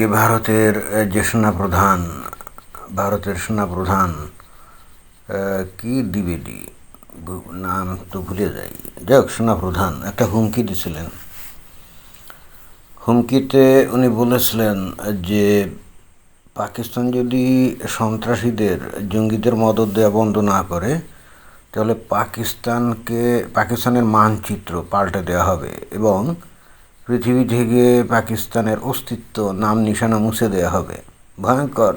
আগে ভারতের যে সেনাপ্রধান, ভারতের সেনাপ্রধান কি দিবেডি নাম তো ভুলে যাই। যাই হোক সেনাপ্রধান, একটা হুমকি দিছিলেন। হুমকিতে উনি বলেছিলেন যে, পাকিস্তান যদি সন্ত্রাসীদের, জঙ্গিদের মদত দেওয়া বন্ধ না করে, তাহলে পাকিস্তানকে, পাকিস্তানের মানচিত্র পাল্টে দেওয়া হবে এবং পৃথিবী থেকে পাকিস্তানের অস্তিত্ব নাম নিশানা মুছে দেওয়া হবে। ভয়ঙ্কর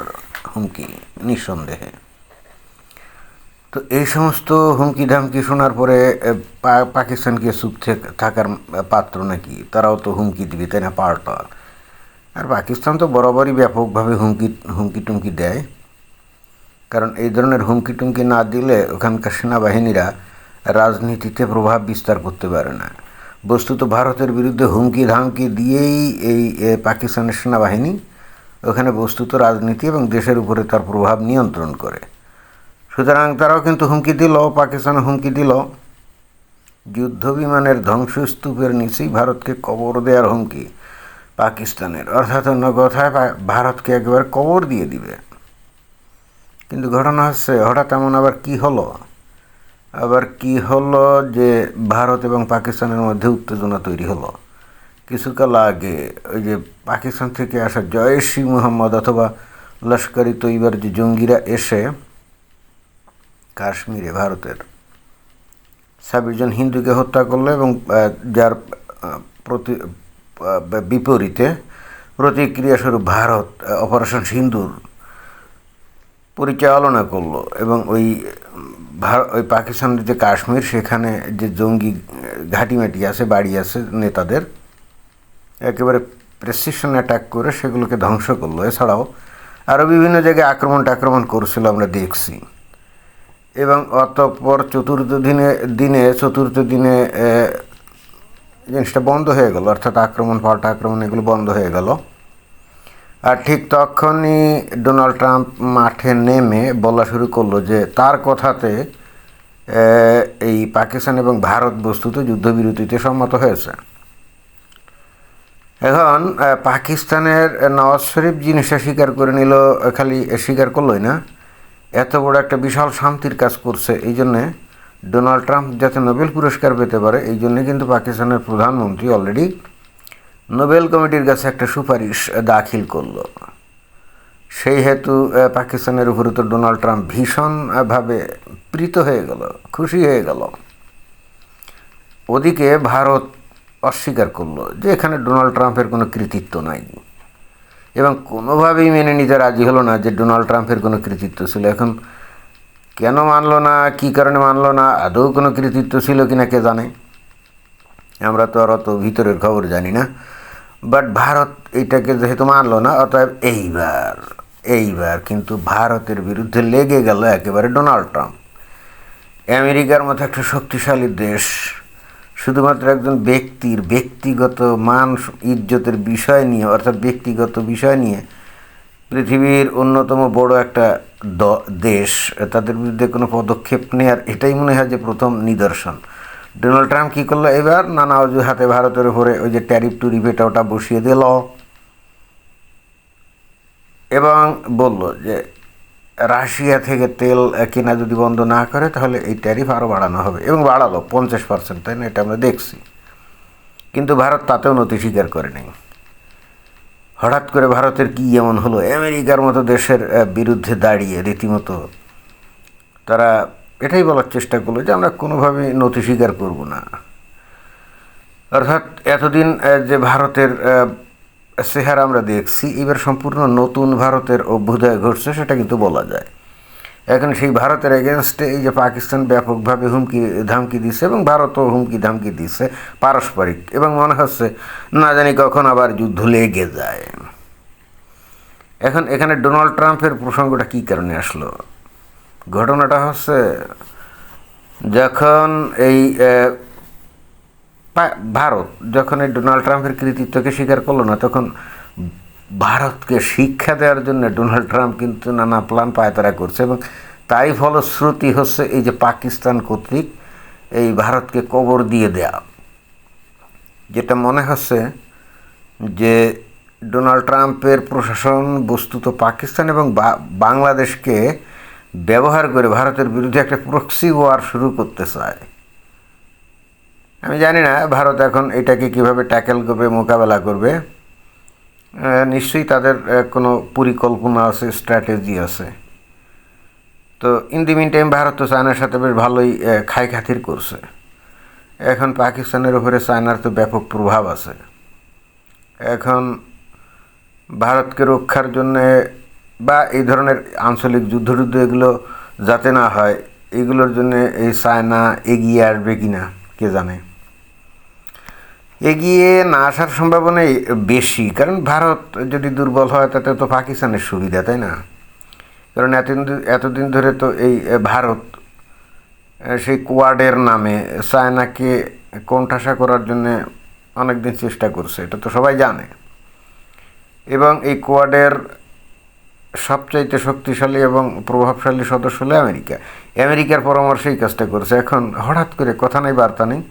হুমকি নিঃসন্দেহে। তো এই সমস্ত হুমকি ধামকি শোনার পরে এ, পা- পাকিস্তান চুপ থেকে থাকার পাত্র নাকি? তারাও তো হুমকি দিবে তাই না পাল্টা? আর পাকিস্তান তো বরাবরই ব্যাপকভাবে হুমকি হুমকি টুমকি দেয়। কারণ এই ধরনের হুমকি টুমকি না দিলে ওখানকার সেনাবাহিনীরা রাজনীতিতে প্রভাব বিস্তার করতে পারে না। বস্তুত ভারতের বিরুদ্ধে হুমকি ধামকি দিয়েই এই পাকিস্তানের সেনাবাহিনী ওখানে বস্তুত রাজনীতি এবং দেশের উপরে তার প্রভাব নিয়ন্ত্রণ করে। সুতরাং তারাও কিন্তু হুমকি দিল পাকিস্তান হুমকি দিল। যুদ্ধ বিমানের ধ্বংসস্তূপের নিচেই ভারতকে কবর দেওয়ার হুমকি পাকিস্তানের। অর্থাৎ অন্য কথায় ভারতকে একেবারে কবর দিয়ে দিবে। কিন্তু ঘটনা হচ্ছে, হঠাৎ এমন আবার কি হলো? আবার কি হলো যে ভারত এবং পাকিস্তানের মধ্যে উত্তেজনা তৈরি হলো? কিছুকাল আগে ওই যে পাকিস্তান থেকে আসা জয়েশি মুহাম্মদ অথবা লস্করি তৈবার যে জঙ্গিরা এসে কাশ্মীরে ভারতের ছাব্বিশ জন হিন্দুকে হত্যা করল এবং যার প্রতি বিপরীতে প্রতিক্রিয়াস্বরূপ ভারত অপারেশন সিন্দুর পরিচালনা করল এবং ওই ভার- ওই পাকিস্তানের যে কাশ্মীর, সেখানে যে জঙ্গি ঘাটিমাটি আছে, বাড়ি আছে নেতাদের, একেবারে প্রেসিশন অ্যাটাক করে সেগুলোকে ধ্বংস করল। এছাড়াও আরও বিভিন্ন জায়গায় আক্রমণ টাক্রমণ করছিল আমরা দেখছি। এবং অতঃপর চতুর্থ দিনে দিনে, চতুর্থ দিনে জিনিসটা বন্ধ হয়ে গেল। অর্থাৎ আক্রমণ, পাল্টা আক্রমণ, এগুলো বন্ধ হয়ে গেল। আর ঠিক তখনই ডোনাল্ড ট্রাম্প মাঠে নেমে বলা শুরু করল যে তার কথাতে এই পাকিস্তান এবং ভারত বস্তুত যুদ্ধবিরতিতে সম্মত হয়েছে। এখন পাকিস্তানের নওয়াজ শরীফ জিনিসটা স্বীকার করে নিল, খালি স্বীকার করলোই না, এত বড় একটা বিশাল শান্তির কাজ করছে, এই জন্যে ডোনাল্ড ট্রাম্প যাতে নোবেল পুরস্কার পেতে পারে, এই জন্যে কিন্তু পাকিস্তানের প্রধানমন্ত্রী অলরেডি নোবেল কমিটির কাছে একটা সুপারিশ দাখিল করল। সেই হেতু পাকিস্তানের উপরে তো ডোনাল্ড ট্রাম্প ভীষণভাবে প্রীত হয়ে গেল, খুশি হয়ে গেল। ওদিকে ভারত অস্বীকার করল যে এখানে ডোনাল্ড ট্রাম্পের কোনো কৃতিত্ব নাই। এবং কোনোভাবেই মেনে নিতে রাজি হলো না যে ডোনাল্ড ট্রাম্পের কোনো কৃতিত্ব ছিল। এখন কেন মানলো না, কী কারণে মানলো না, আদৌ কোনো কৃতিত্ব ছিল কিনা কে জানে? আমরা তো আর অত ভিতরের খবর জানি না। বাট ভারত এইটাকে যেহেতু মানলো না, অতএব এইবার এইবার কিন্তু ভারতের বিরুদ্ধে লেগে গেল একেবারে ডোনাল্ড ট্রাম্প আমেরিকার মতো একটা শক্তিশালী দেশ, শুধুমাত্র একজন ব্যক্তির ব্যক্তিগত মান, ইজ্জতের বিষয় নিয়ে, অর্থাৎ ব্যক্তিগত বিষয় নিয়ে পৃথিবীর অন্যতম বড় একটা দেশ, তাদের বিরুদ্ধে কোনো পদক্ষেপ নেওয়ার এটাই মনে হয় যে প্রথম নিদর্শন। ডোনাল্ড ট্রাম্প কী করল? এবার নানা অজুহাতে ভারতের উপরে ওই যে ট্যারিফ টুরিফ এটা ওটা বসিয়ে দিল। এবং বলল যে, রাশিয়া থেকে তেল কেনা যদি বন্ধ না করে, তাহলে এই ট্যারিফ আরও বাড়ানো হবে। এবং বাড়ালো পঞ্চাশ পার্সেন্ট, তাই না? এটা আমরা দেখছি। কিন্তু ভারত তাতেও নতি স্বীকার করে নেই হঠাৎ করে ভারতের কি এমন হলো? আমেরিকার মতো দেশের বিরুদ্ধে দাঁড়িয়ে রীতিমতো তারা এটাই বলার চেষ্টা করল যে আমরা কোনোভাবেই নথি স্বীকার করব না। অর্থাৎ এতদিন যে ভারতের চেহারা আমরা দেখছি, এবার সম্পূর্ণ নতুন ভারতের অভ্যুদয় ঘটছে, সেটা কিন্তু বলা যায়। এখন সেই ভারতের এগেনস্টে এই যে পাকিস্তান ব্যাপকভাবে হুমকি, ধামকি দিচ্ছে এবং ভারতও হুমকি, ধামকি দিচ্ছে পারস্পরিক এবং মনে হচ্ছে না জানি কখন আবার যুদ্ধ লেগে যায়। এখন এখানে ডোনাল্ড ট্রাম্পের প্রসঙ্গটা কী কারণে আসলো? ঘটনাটা হচ্ছে যখন এই ভারত যখন এই ডোনাল্ড ট্রাম্পের কৃতিত্বকে স্বীকার করল না, তখন ভারতকে শিক্ষা দেওয়ার জন্য ডোনাল্ড ট্রাম্প কিন্তু নানা প্ল্যান পায়তারা করছে এবং তাই ফলশ্রুতি হচ্ছে এই যে পাকিস্তান কর্তৃক এই ভারতকে কবর দিয়ে দেয়া। যেটা মনে হচ্ছে যে ডোনাল্ড ট্রাম্পের প্রশাসন বস্তুত পাকিস্তান এবং বাংলাদেশকে ব্যবহার করে ভারতের বিরুদ্ধে একটা প্রক্সি ওয়ার শুরু করতে চায়। আমি জানি না, ভারত এখন এটাকে কীভাবে ট্যাকেল করবে, মোকাবেলা করবে। নিশ্চয়ই তাদের কোনো পরিকল্পনা আছে স্ট্র্যাটেজি আছে। তো in the meantime Bharat তো চায়নার সাথে বেশ ভালোই খাই খাতির করছে। এখন পাকিস্তানের উপরে চায়নার তো ব্যাপক প্রভাব আছে। এখন ভারতকে রক্ষার জন্যে বা এই ধরনের আঞ্চলিক যুদ্ধ টুদ্ধ এগুলো যাতে না হয়, এগুলোর জন্য এই চায়না এগিয়ে আসবে কি না কে জানে? এগিয়ে না আসার সম্ভাবনাই বেশি, কারণ ভারত যদি দুর্বল হয় তাতে তো পাকিস্তানের সুবিধা, তাই না? কারণ এতদিন এতদিন ধরে তো এই ভারত সেই কোয়াডের নামে চায়নাকে কোণঠাসা করার জন্য অনেকদিন চেষ্টা করছে, এটা তো সবাই জানে। এবং এই কোয়াডের সবচাইতে শক্তিশালী এবং প্রভাবশালী সদস্য হলো আমেরিকা। আমেরিকার পরামর্শে এই কাজটা করছে। এখন হঠাৎ করে কথা নেই, বার্তা নেই।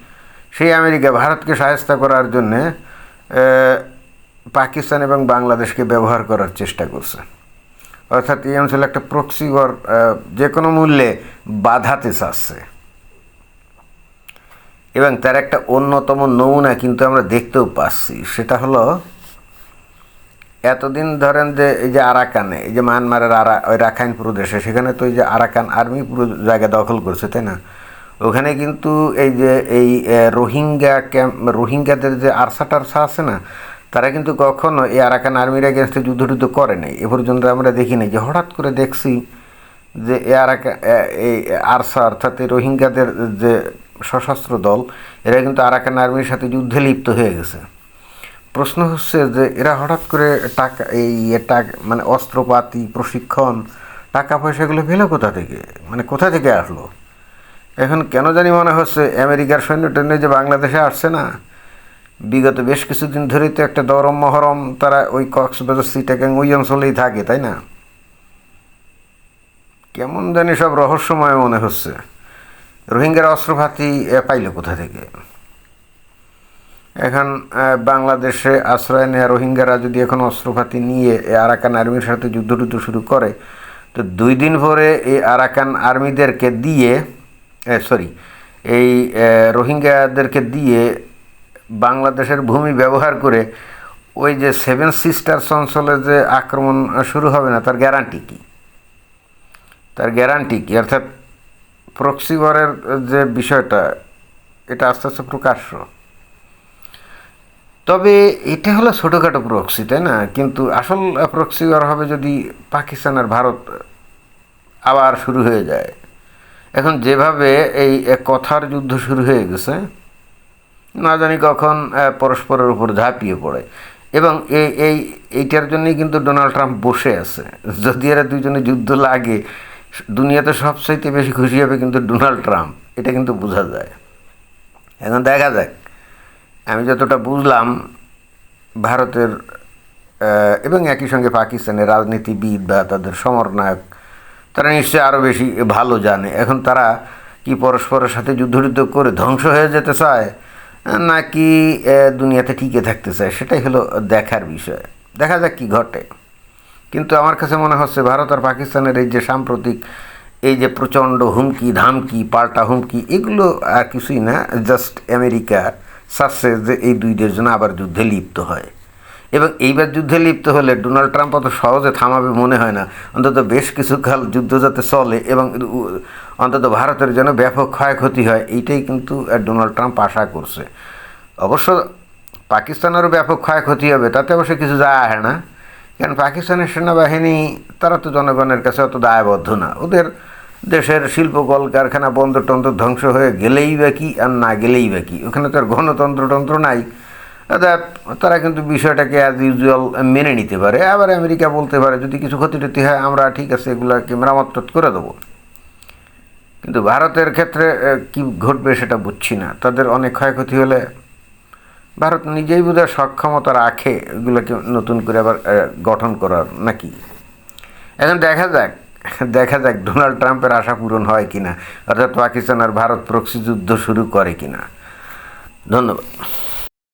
সেই আমেরিকা ভারতকে সাহায্য করার জন্যে পাকিস্তান এবং বাংলাদেশকে ব্যবহার করার চেষ্টা করছে। অর্থাৎ এই অঞ্চলে একটা প্রক্সি যে কোনো মূল্যে বাধাতে চাচ্ছে। এবং তার একটা অন্যতম নমুনা কিন্তু আমরা দেখতেও পাচ্ছি। সেটা হলো এতদিন ধরেন যে এই যে আরাকানে, এই যে মায়ানমারের আরা, ওই রাখাইন প্রদেশে, সেখানে তো এই যে আরাকান আর্মি পুরো জায়গা দখল করছে, তাই না? ওখানে কিন্তু এই যে এই রোহিঙ্গা ক্যাম্প, রোহিঙ্গাদের যে আরসা টারসা আছে না, তারা কিন্তু কখনো এই আরাকান আর্মির এগেনস্টে যুদ্ধ টুদ্ধ করে নাই। এ পর্যন্ত আমরা দেখি নাই যে হঠাৎ করে দেখছি যে এ আরাকা এই আরসা অর্থাৎ এই রোহিঙ্গাদের যে সশস্ত্র দল, এরা কিন্তু আরাকান আর্মির সাথে যুদ্ধে লিপ্ত হয়ে গেছে। প্রশ্ন হচ্ছে যে, এরা হঠাৎ করে টাকা, এই টাকা মানে অস্ত্রপাতি, প্রশিক্ষণ, টাকা পয়সাগুলো পেল কোথা থেকে? মানে কোথা থেকে আসলো? এখন কেন জানি মনে হচ্ছে আমেরিকার সৈন্য টৈন্য যে বাংলাদেশে আসছে না, বিগত বেশ কিছুদিন ধরেই তো একটা দরম মহরম, তারা ওই কক্সবাজার সিটাগাং ওই অঞ্চলেই থাকে, তাই না? কেমন জানি সব রহস্যময় মনে হচ্ছে। রোহিঙ্গার অস্ত্রপাতি পাইল কোথা থেকে? এখন বাংলাদেশে আশ্রয় নেওয়া রোহিঙ্গারা যদি এখন অস্ত্রপাতি নিয়ে আরাকান আর্মির সাথে যুদ্ধ টুদ্ধ শুরু করে, তো দুই দিন পরে এই আরাকান আর্মিদেরকে দিয়ে সরি এই রোহিঙ্গাদেরকে দিয়ে বাংলাদেশের ভূমি ব্যবহার করে ওই যে সেভেন সিস্টার্স অঞ্চলে যে আক্রমণ শুরু হবে না, তার গ্যারান্টি কী? তার গ্যারান্টি কী? অর্থাৎ প্রক্সি ওয়ারের যে বিষয়টা, এটা আস্তে আস্তে প্রকাশ্য। তবে এটা হলো ছোটোখাটো প্রক্সি তাই না? কিন্তু আসল প্রক্সি আর হবে যদি পাকিস্তান আর ভারত আবার শুরু হয়ে যায়। এখন যেভাবে এই কথার যুদ্ধ শুরু হয়ে গেছে, না জানি কখন পরস্পরের উপর ঝাঁপিয়ে পড়ে। এবং এই এই, এইটার জন্যই কিন্তু ডোনাল্ড ট্রাম্প বসে আছে। যদি এরা দুজনে যুদ্ধ লাগে, দুনিয়াতে সবচাইতে বেশি খুশি হবে কিন্তু ডোনাল্ড ট্রাম্প। এটা কিন্তু বোঝা যায়। এখন দেখা যাক। আমি যতটা বুঝলাম, ভারতের এবং একই সঙ্গে পাকিস্তানের রাজনীতিবিদ বা তাদের সমরনায়ক, তারা নিশ্চয়ই আরও বেশি ভালো জানে। এখন তারা কি পরস্পরের সাথে যুদ্ধযুদ্ধ করে ধ্বংস হয়ে যেতে চায়, নাকি দুনিয়াতে টিকে থাকতে চায়, সেটাই হলো দেখার বিষয়। দেখা যাক কি ঘটে। কিন্তু আমার কাছে মনে হচ্ছে ভারত আর পাকিস্তানের এই যে সাম্প্রতিক, এই যে প্রচণ্ড হুমকি, ধামকি, পাল্টা হুমকি, এগুলো আর কিছুই না, জাস্ট আমেরিকা চাচ্ছে যে এই দুই দেশজন আবার যুদ্ধে লিপ্ত হয়। এবং এইবার যুদ্ধে লিপ্ত হলে ডোনাল্ড ট্রাম্প অত সহজে থামাবে মনে হয় না। অন্তত বেশ কিছুকাল যুদ্ধ যাতে চলে এবং অন্তত ভারতের জন্য ব্যাপক ক্ষয়ক্ষতি হয়, এইটাই কিন্তু ডোনাল্ড ট্রাম্প আশা করছে। অবশ্য পাকিস্তানেরও ব্যাপক ক্ষয়ক্ষতি হবে, তাতে অবশ্য কিছু যায় আসে না। কারণ পাকিস্তানের সেনাবাহিনী, তারা তো জনগণের কাছে অত দায়বদ্ধ না। ওদের দেশের শিল্প কলকারখানা বন্দর টন্দর ধ্বংস হয়ে গেলেই বা কি আর না গেলেই বা কি? ওখানে তো আর গণতন্ত্র টন্ত্র নাই। তারা কিন্তু বিষয়টাকে অ্যাজ ইউজুয়াল মেনে নিতে পারে। আবার আমেরিকা বলতে পারে, যদি কিছু ক্ষতি টতি হয়, আমরা ঠিক আছে, এগুলোকে মেরামত করে দেবো। কিন্তু ভারতের ক্ষেত্রে কি ঘটবে সেটা বুঝছি না। তাদের অনেক ক্ষয়ক্ষতি হলে ভারত নিজেই বোধহয় সক্ষমতা রাখে এগুলোকে নতুন করে আবার গঠন করার নাকি? এখন দেখা যাক। দেখা যাক ডোনাল্ড ট্রাম্পের আশা পূরণ হয় কিনা, অর্থাৎ পাকিস্তান আর ভারত প্রক্সি যুদ্ধ শুরু করে কিনা। ধন্যবাদ।